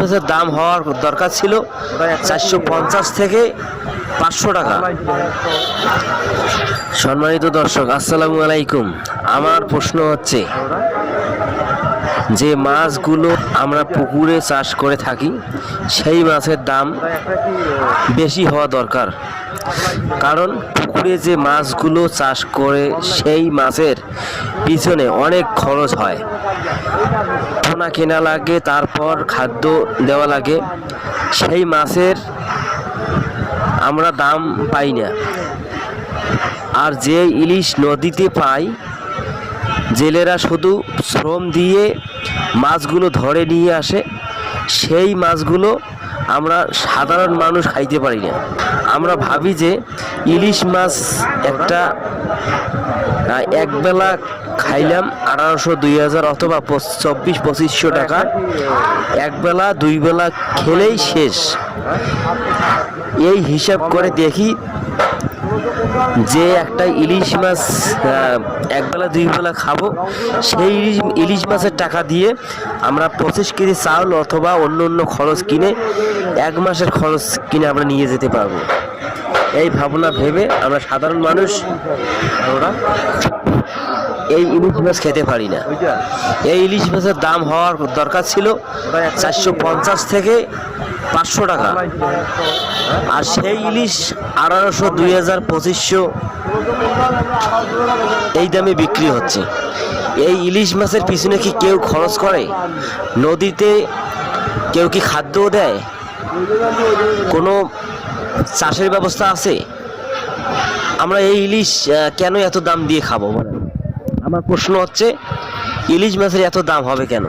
মাছের দাম হওয়ার দরকার ছিল চারশো পঞ্চাশ থেকে পাঁচশো টাকা। সম্মানিত দর্শক, আসসালামু আলাইকুম। আমার প্রশ্ন হচ্ছে, যে মাছগুলো আমরা পুকুরে চাষ করে থাকি, সেই মাছের দাম বেশি হওয়া দরকার। কারণ পুকুরে যে মাছগুলো চাষ করে সেই মাছের পিছনে অনেক খরচ হয়। পোনা কেনা লাগে, তারপর খাদ্য দেওয়া লাগে। সেই মাছের আমরা দাম পাই না। আর যে ইলিশ নদীতে পাই জেলেরা শুধু শ্রম দিয়ে মাছগুলো ধরে নিয়ে আসে, সেই মাছগুলো আমরা সাধারণ মানুষ খাইতে পারি না। আমরা ভাবি যে ইলিশ মাছ একটা একবেলা খাইলাম আঠারোশো দুই হাজার অথবা চব্বিশ, পঁচিশশো টাকা। একবেলা দুই বেলা খেলেই শেষ। এই হিসাব করে দেখি যে একটা ইলিশ মাছ একবেলা দুই বেলা খাব সেই ইলিশ ইলিশ মাছের টাকা দিয়ে আমরা পঁচিশ কেজি চাউল অথবা অন্য অন্য খরচ কিনে এক মাসের খরচ কিনে আমরা নিয়ে যেতে পারব। এই ভাবনা ভেবে আমরা সাধারণ মানুষ আমরা এই ইলিশ মাছ খেতে পারি না। এই ইলিশ মাছের দাম হওয়ার দরকার ছিল চারশো পঞ্চাশ থেকে পাঁচশো টাকা। আর সেই ইলিশ আঠারোশো দুই হাজার পঁচিশশো। এই দামে বিক্রি হচ্ছে। এই ইলিশ মাছের পিছনে কি কেউ খরচ করে? নদীতে কেউ কি খাদ্যও দেয়? কোনো চাষের ব্যবস্থা আছে? আমরা এই ইলিশ কেন এত দাম দিয়ে খাব আমার প্রশ্ন হচ্ছে, ইলিশ মাছের এত দাম হবে কেন?